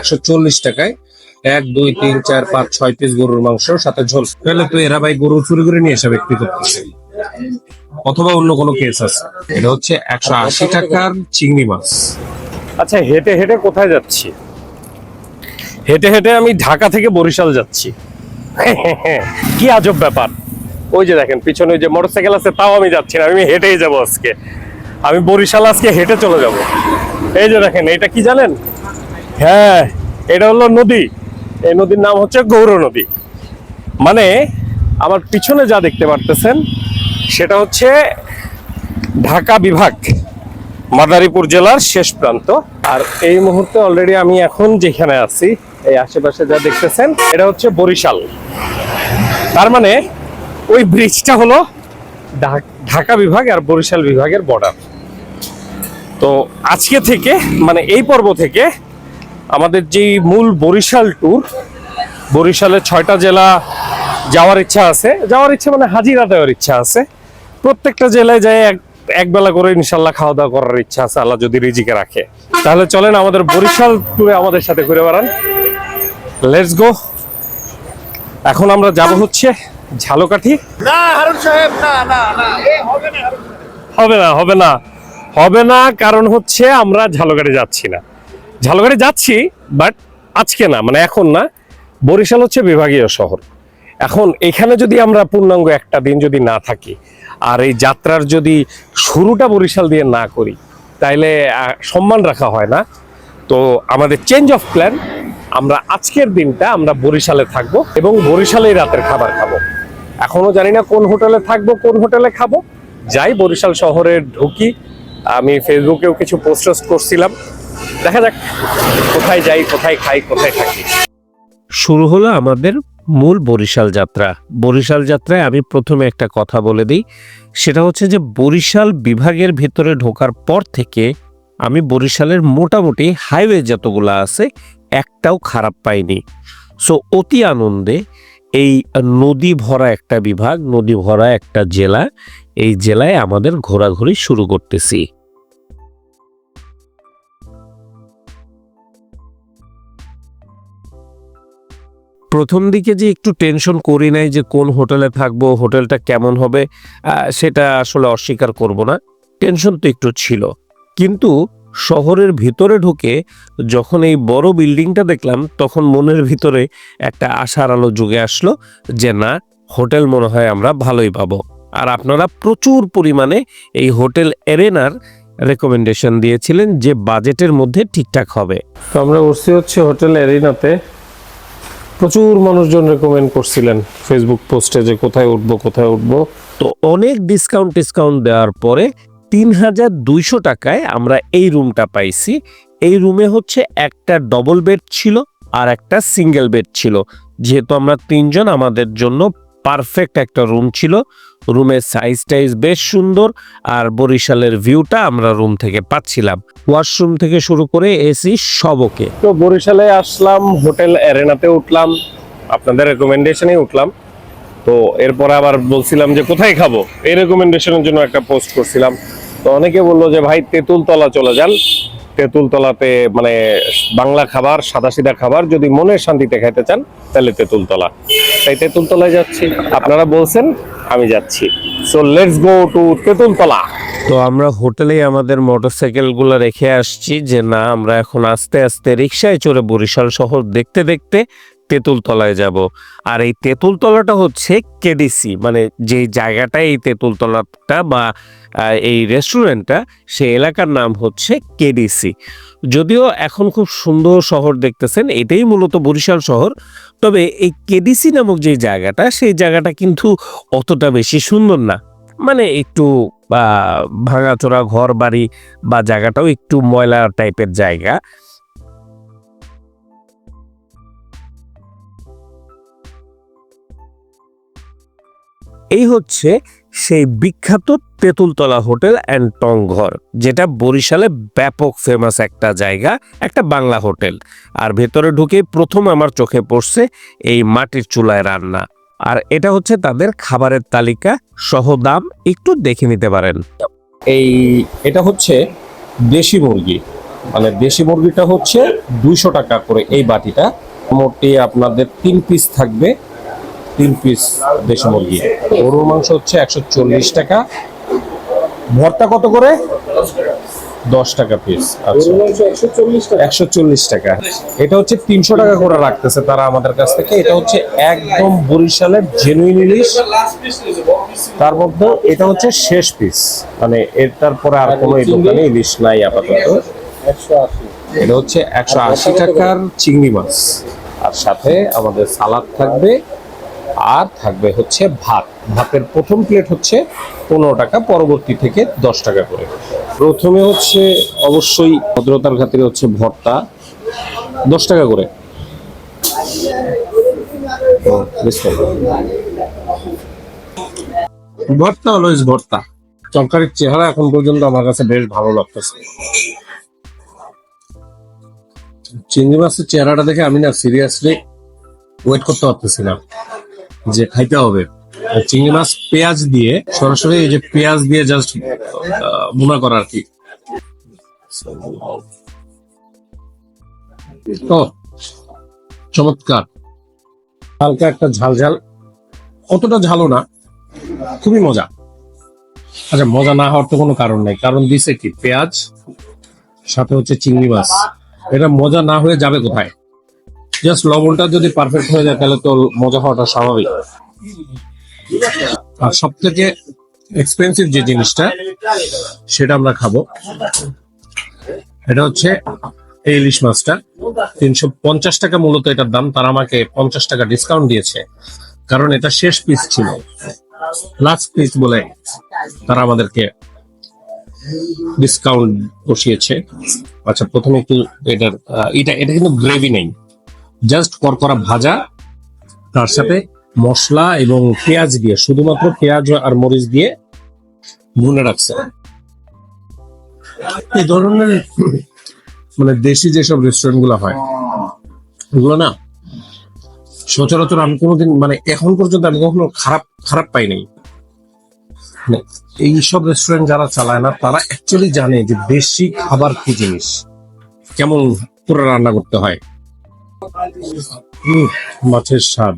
একশো চল্লিশ টাকায় এক, দুই, তিন, চার, পাঁচ, ছয় পিস গরুর মাংস, সাথে ঝোল। তাহলে তো এরা ভাই গরু চুরি করে নিয়ে এসে বিক্রি অথবা অন্য কোনো কেস আছে। এটা হচ্ছে একশো আশি টাকার চিংড়ি মাছ। আচ্ছা হেঁটে হেঁটে কোথায় যাচ্ছি? হেঁটে হেঁটে আমি ঢাকা থেকে বরিশাল যাচ্ছি। কি আজব ব্যাপার। ওই যে দেখেন, পিছনে ওই যে মোটরসাইকেল আছে, তাও আমি যাচ্ছি না। আমি হেঁটেই যাব আজকে। আমি বরিশাল আজকে হেঁটে চলে যাব। এই যে দেখেন, এটা কি জানেন? হ্যাঁ এটা হলো নদী। এই নদীর নাম হচ্ছে গৌর নদী। মানে আমার পিছনে যা দেখতে পারতেছেন, সেটা হচ্ছে ঢাকা বিভাগ, মাদারীপুর জেলার শেষ প্রান্ত। আর এই মুহূর্তে অলরেডি আমি এখন যেখানে আছি, এই আশেপাশে যা দেখতেছেন, এটা হচ্ছে বরিশাল। তার মানে ওই ব্রিজটা হলো ঢাকা বিভাগ আর বরিশাল বিভাগের বর্ডার তো আজকে থেকে মানে এই পর্ব থেকে আমাদের যে মূল বরিশাল ট্যুর বরিশালের ছয়টা জেলা যাওয়ার ইচ্ছা আছে। যাওয়ার ইচ্ছা মানে হাজিরা দেওয়ার ইচ্ছা আছে। প্রত্যেকটা জেলায় যায় এক একবেলা করে ইনশাল্লাহ খাওয়া দাওয়া করার ইচ্ছা আছে আল্লাহ যদি রিজিকে রাখে। তাহলে চলেন আমাদের বরিশাল ট্যুরে আমাদের সাথে ঘুরে বেড়ান। লেটস গো এখন আমরা যাব হচ্ছে ঝালকাঠি। না হারুন সাহেব না না না। হবে না হবে না হবে না। হবে না কারণ হচ্ছে আমরা ঝালকাঠি যাচ্ছি না। ঝালকাঠি যাচ্ছি বাট আজকে না মানে এখন না, বরিশাল হচ্ছে বিভাগীয় শহর। এখন এখানে যদি আমরা পূর্ণাঙ্গ একটা দিন যদি না থাকি, আর এই যাত্রার যদি শুরুটা বরিশাল দিয়ে না করি, তাইলে সম্মান রাখা হয় না। তো আমাদের চেঞ্জ অফ প্ল্যান আমরা আজকের দিনটা আমরা বরিশালে থাকব এবং বরিশালেই রাতের খাবার খাব। এখনও জানি না কোন হোটেলে থাকব, কোন হোটেলে খাব। যাই বরিশাল শহরে ঢুকি, আমি ফেসবুকেও কিছু পোস্ট করছিলাম। দেখা যাক কোথায় যাই, কোথায় খাই, কোথায় থাকি। শুরু হলো আমাদের মূল বরিশাল যাত্রা। বরিশাল যাত্রায় আমি প্রথমে একটা কথা বলে দিই। সেটা হচ্ছে যে বরিশাল বিভাগের ভিতরে ঢোকার পর থেকে আমি বরিশালের মোটামুটি হাইওয়ে যতগুলো আছে, একটাও খারাপ পাইনি। সো অতি আনন্দে এই নদী ভরা একটা বিভাগ, নদী ভরা একটা জেলা, এই জেলায় আমাদের ঘোরাঘুরি শুরু করতেছি। প্রথম দিকে যে একটু টেনশন করি নাই যে কোন হোটেলে থাকব হোটেলটা কেমন হবে সেটা আসলে অস্বীকার করব না। টেনশন তো একটু ছিল। কিন্তু শহরের ভিতরে ঢুকে যখন এই বড় বিল্ডিংটা দেখলাম, তখন মনের ভিতরে একটা আশার আলো যুগে আসলো যে না হোটেল মনে হয় আমরা ভালোই পাবো। আর আপনারা প্রচুর পরিমাণে এই হোটেল এরেনার রেকমেন্ডেশন দিয়েছিলেন যে বাজেটের মধ্যে ঠিকঠাক হবে। তো আমরা উঠছি হচ্ছে হোটেল এরিনাতে প্রচুর মানুষজন রেকমেন্ড করছিলেন ফেসবুক পোস্টে যে কোথায় উঠবো কোথায় উঠবো। তো অনেক ডিসকাউন্ট ডিসকাউন্ট দেওয়ার পরে তিন হাজার দুইশো টাকায় আমরা এই রুমটা পাইছি। এই রুমে হচ্ছে একটা ডবল বেড ছিল আর একটা সিঙ্গেল বেড ছিল। যেহেতু আমরা তিনজন, আমাদের জন্য পারফেক্ট একটা রুম ছিল। রুমের সাইজ টাইজ বেশ সুন্দর আর বরিশালের ভিউটা আমরা রুম থেকে পাচ্ছিলাম। ওয়াশরুম থেকে শুরু করে এসি সব ওকে তো বরিশালে আসলাম হোটেল এরেনাতে উঠলাম, আপনাদের রেকমেন্ডেশনে উঠলাম। তো এরপর আবার বলছিলাম যে কোথায় খাব? এই রেকমেন্ডেশনের জন্য একটা পোস্ট করছিলাম। তো অনেকে বলল যে, ভাই, তেঁতুলতলা চলে যান। তেঁতুলতলাতে মানে বাংলা খাবার সাদা সিধা খাবার যদি মনের শান্তিতে খাইতে চান, তাহলে তেঁতুলতলা। তাই তেঁতুলতলায় যাচ্ছি। আপনারা বলছেন, আমি যাচ্ছি। So let's go to Tentultala. তো আমরা হোটেলেই আমাদের মোটরসাইকেলগুলো রেখে আসছি। যে না, আমরা এখন আস্তে আস্তে রিক্সায় চড়ে বরিশাল শহর দেখতে দেখতে তেঁতুলতলায় যাব। আর এই তেঁতুলতলাটা হচ্ছে কেডিসি মানে যেই জায়গাটায় এই তেঁতুলতলাটা বা এই রেস্টুরেন্টটা সেই এলাকার নাম হচ্ছে কেডিসি। যদিও এখন খুব সুন্দর শহর দেখতেছেন, এটাই মূলত বরিশাল শহর। তবে এই কেডিসি নামক যে জায়গাটা, সেই জায়গাটা কিন্তু অতটা বেশি সুন্দর না। মানে একটু ভাঙাচোরা ঘর বাড়ি বা জায়গাটাও একটু ময়লা টাইপের জায়গা। এই হচ্ছে সেই বিখ্যাত তেঁতুলতলা হোটেল অ্যান্ড টং ঘর, যেটা বরিশালে ব্যাপক ফেমাস একটা জায়গা, একটা বাংলা হোটেল। আর ভেতরে ঢুকে প্রথম আমার চোখে পড়ছে এই মাটির চুলায় রান্না। আর এটা হচ্ছে তাদের খাবারের তালিকা, সহ দাম একটু দেখে নিতে পারেন। এই, এটা হচ্ছে দেশি মুরগি। মানে দেশি মুরগিটা হচ্ছে দুইশো টাকা করে এই বাটিটা। মোটামুটি আপনাদের তিন পিস থাকবে। তিন পিস দেশি মুরগি। গরুর মাংস হচ্ছে একশো চল্লিশ টাকা। ভর্তা কত করে? দশ টাকা পিস আচ্ছা। একশো চল্লিশ টাকা। এটা হচ্ছে তিনশো টাকা করে রাখতেছে তারা আমাদের কাছ থেকে। এটা হচ্ছে একদম বরিশালের জেনুইন ইলিশ। তার মধ্যে এটা হচ্ছে শেষ পিস মানে এর তারপরে আর কোনো এই দোকানে ইলিশ নাই আপাতত। এটা হচ্ছে একশো আশি টাকার চিংড়ি মাছ। আর সাথে আমাদের সালাদ থাকবে আর থাকবে হচ্ছে ভাত। ভাতের প্রথম প্লেট হচ্ছে পনেরো টাকা, পরবর্তী থেকে দশ টাকা করে। প্রথমে হচ্ছে অবশ্যই ভদ্রতার খাতিরে হচ্ছে ভর্তা, দশ টাকা করে। ভর্তা অলওয়েজ ভর্তা। তরকারির চেহারা এখন পর্যন্ত আমার কাছে বেশ ভালো লাগতেছে। চিংড়ি মাছের চেহারাটা দেখে আমি না সিরিয়াসলি ওয়েট করতে পারতেছি না। যে খাইতে হবে। চিংড়ি মাছ পেঁয়াজ দিয়ে, সরাসরি এই যে পেঁয়াজ দিয়ে জাস্ট ভুনা করা আর কি। তো, চমৎকার। হালকা একটা ঝাল ঝাল। অতটা ঝালও না, খুবই মজা। আচ্ছা মজা না হওয়ার তো কোনো কারণ নাই। কারণ দিছে কি? পেঁয়াজ, সাথে হচ্ছে চিংড়ি মাছ। এটা মজা না হয়ে যাবে কোথায়? জাস্ট লবণটা যদি পারফেক্ট হয়ে যায়, তাহলে তো মজা হওয়াটা স্বাভাবিক। আর সব থেকে এক্সপেন্সিভ যে জিনিসটা, সেটা আমরা খাব। এটা হচ্ছে এই ইলিশ মাছটা। তিনশো পঞ্চাশ টাকা মূলত এটার দাম। তারা আমাকে পঞ্চাশ টাকা ডিসকাউন্ট দিয়েছে। কারণ এটা শেষ পিস ছিল। লাস্ট পিস বলে তারা আমাদেরকে ডিসকাউন্ট বসিয়েছে। আচ্ছা প্রথমে একটু এটার এটা এটা কিন্তু গ্রেভি নেই। জাস্ট করকরা ভাজা, তার সাথে মশলা এবং পেঁয়াজ দিয়ে, শুধুমাত্র পেঁয়াজ আর মরিচ দিয়ে ভুনে রাখছে। এই ধরনের মানে দেশি যেসব রেস্টুরেন্টগুলো হয়, ওগুলো না সচরাচর আমি কোনোদিন মানে এখন পর্যন্ত আমি কখনো খারাপ খারাপ পাই নাই মানে এইসব রেস্টুরেন্ট যারা চালায় না, তারা অ্যাকচুয়ালি জানে যে দেশি খাবার কি জিনিস, কেমন করে রান্না করতে হয়। মাছের স্বাদ।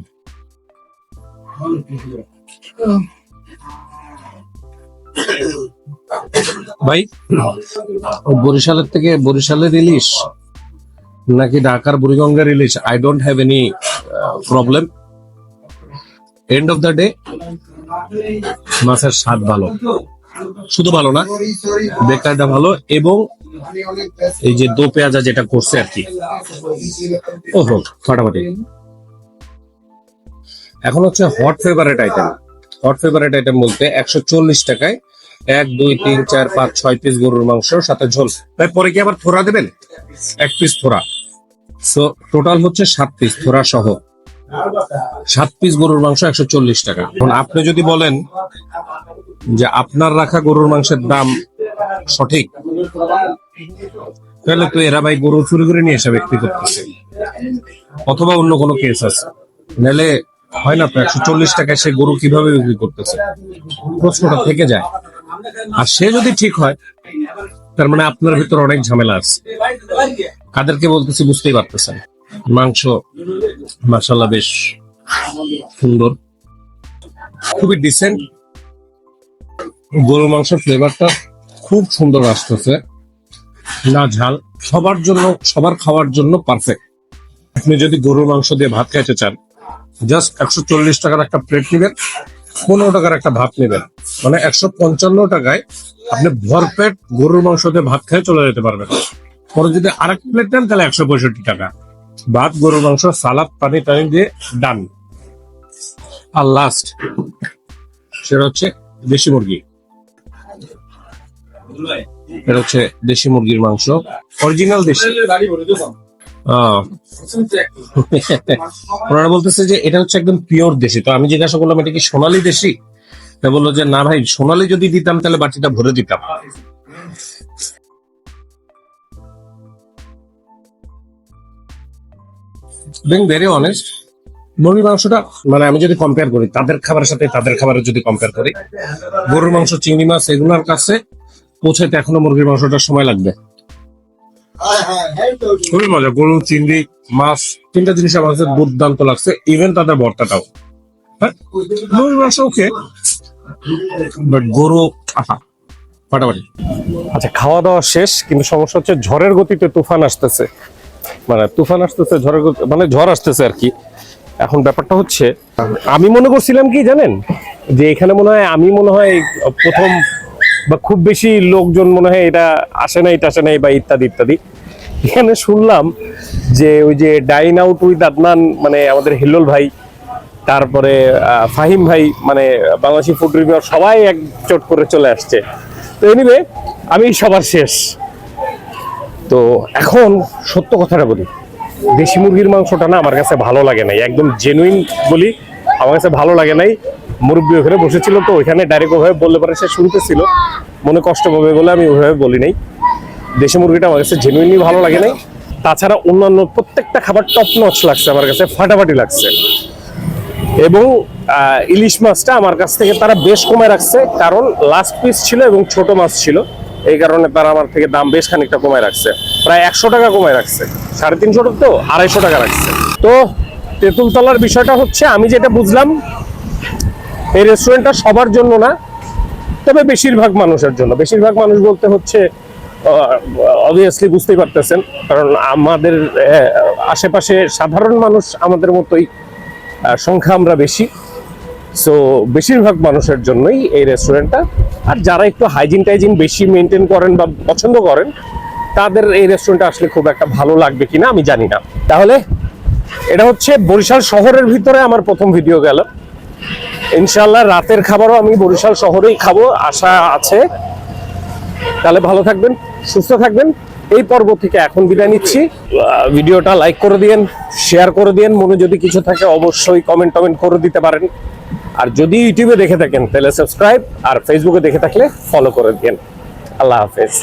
ভাই বরিশালের থেকে বরিশালের ইলিশ নাকি ঢাকার বুড়িগঙ্গার ইলিশ I don't have any problem end of the day মাছের স্বাদ ভালো। শুধু ভালো না বেকারটা ভালো এবং এই যে দো পেঁয়াজা যেটা করছে আর কি। ওহো ফাটাফাটি। এখন হচ্ছে hot favourite item hot favourite item বলতে একশো চল্লিশ টাকায় এক, দুই, তিন, চার, পাঁচ, ছয় পিস গরুর মাংস, সাথে ঝোল। তাই পরে কি আবার থোড়া দেবেন? এক পিস থোড়া। সো টোটাল হচ্ছে সাত পিস থোড়া সহ। সাত পিস গরুর মাংস একশো চল্লিশ টাকা। এখন আপনি যদি বলেন যে আপনার রাখা গরুর মাংসের দাম সঠিক তাহলে তো এরা ভাই গরু চুরি করে নিয়ে এসে বিক্রি করতেছে। অথবা অন্য কোনো কেস আছে। নাহলে হয় না তো, একশো চল্লিশ টাকায় সে গরু কীভাবে বিক্রি করতেছে? প্রশ্নটা থেকে যায়। আর সে যদি ঠিক হয়, তার মানে আপনার ভিতর অনেক ঝামেলা আছে। কাদেরকে বলতেছি বুঝতেই পারতেছেন। মাংস মাসাল্লাহ বেশ সুন্দর। খুবই ডিসেন্ট গরু মাংসের ফ্লেভারটা খুব সুন্দর আসতেছে না ঝাল, সবার জন্য, সবার খাওয়ার জন্য পারফেক্ট আপনি যদি গরুর মাংস দিয়ে ভাত খাইতে চান জাস্ট একশো চল্লিশ টাকার একটা প্লেট নেবেন, পনেরো টাকার একটা ভাত নেবেন। মানে একশো পঞ্চান্ন টাকায় আপনি ভরপেট গরুর মাংস দিয়ে ভাত খেয়ে চলে যেতে পারবেন। পরে যদি আরেক প্লেট নেন তাহলে একশো পঁয়ষট্টি টাকা। ভাত, গরুর মাংস, সালাদ, পানি টানি দিয়ে ডান আর লাস্ট সেটা হচ্ছে দেশি মুরগি। এটা হচ্ছে দেশি মুরগির মাংস। অরিজিনাল দেশি। ওনারা বলতেছে যে এটা হচ্ছে একদম পিওর দেশি। তো আমি জিজ্ঞাসা করলাম, এটা কি সোনালী দেশি? বলল যে, না ভাই, সোনালী যদি দিতাম, তাহলে বাটিটা ভরে দিতাম। Being very honest, মুরগির মাংসটা মানে আমি যদি কম্পেয়ার করি, তাদের খাবারের সাথে তাদের খাবারের যদি কম্পেয়ার করি, গরুর মাংস, চিংড়ি মাছ, এগুলোর কাছে পৌঁছাইতে এখনও মুরগির মাংসটা সময় লাগবে। খুবই মজা, গরু, চিংড়ি, মাছ, তিনটা জিনিস আমার কাছে দুর্দান্ত লাগছে ইভেন তাদের ভর্তাটাও। হ্যাঁ? মাংস ওকে বাট গরু, আহা, ফাটাফাটি। আচ্ছা খাওয়া দাওয়া শেষ, কিন্তু সমস্যা হচ্ছে ঝড়ের গতিতে তুফান আসতেছে। মানে তুফান আসতেছে, ঝড়ের মানে ঝড় আসতেছে আর কি। এখন ব্যাপারটা হচ্ছে, আমি মনে করছিলাম কি জানেন? যে এখানে মনে হয়, আমি মনে হয় প্রথম বা খুব বেশি লোকজন মনে হয় এটা আসে নাই টাসে নাই বা ইত্যাদি ইত্যাদি। এখানে শুনলাম যে ওই যে ডাইন আউট উইথ আদনান মানে আমাদের হিল্লোল ভাই, তারপরে ফাহিম ভাই মানে বাংলাদেশি ফুড রিভিউয়ার সবাই একজোট করে চলে আসছে। তো এনিওয়ে আমি সবার শেষ। তো এখন সত্য কথাটা বলি, দেশি মুরগির মাংসটা না আমার কাছে ভালো লাগে নাই, একদম জেনুইন বলি, আমার কাছে ভালো লাগে নাই। মুরব্বী ওখানে বসেছিল তো, ওইখানে ডাইরেক্ট ওভাবে বললে পরে সে শুনতেছিল। মনে কষ্ট পাবে বলে আমি ওইভাবে বলি নাই। দেশি মুরগিটা আমার কাছে জেনুইনলি ভালো লাগে নাই। তাছাড়া অন্যান্য প্রত্যেকটা খাবার টপ নচ লাগছে আমার কাছে, ফাটাফাটি লাগছে। এবং ইলিশ মাছটা আমার কাছ থেকে তারা বেশ কমে রাখছে, কারণ লাস্ট পিস ছিল এবং ছোট মাছ ছিল। এই কারণে তারা আমার থেকে দাম বেশ খানিকটা কমায় রাখছে। প্রায় একশো টাকা কমায় রাখছে। সাড়ে তিনশো তো আড়াইশো টাকা রাখছে। তো তেঁতুলতলার বিষয়টা হচ্ছে, আমি যেটা বুঝলাম এই রেস্টুরেন্টটা সবার জন্য না, তবে বেশিরভাগ মানুষের জন্য। বেশিরভাগ মানুষ বলতে হচ্ছে অবভিয়াসলি বুঝতেই পারতেছেন, কারণ আমাদের আশেপাশে সাধারণ মানুষ আমাদের মতোই সংখ্যা আমরা বেশি। সো বেশিরভাগ মানুষের জন্যই এই রেস্টুরেন্টটা আর যারা একটু হাইজিন টাইজিন বেশি মেনটেন করেন বা পছন্দ করেন, তাদের এই রেস্টুরেন্টটা আসলে খুব একটা ভালো লাগবে কিনা আমি জানি না। তাহলে, এটা হচ্ছে বরিশাল শহরের ভিতরে আমার প্রথম ভিডিও গেল। ইনশাল্লাহ রাতের খাবারও আমি বরিশাল শহরেই খাব, আশা আছে। তাহলে ভালো থাকবেন, সুস্থ থাকবেন। এই পর্ব থেকে এখন বিদায় নিচ্ছি। ভিডিওটা লাইক করে দিয়েন, শেয়ার করে দিয়েন, মনে যদি কিছু থাকে অবশ্যই কমেন্ট টমেন্ট করে দিতে পারেন। আর যদি ইউটিউবে দেখে থাকেন, তাহলে সাবস্ক্রাইব আর ফেসবুকে দেখে থাকলে ফলো করে দিয়েন। আল্লাহ হাফেজ।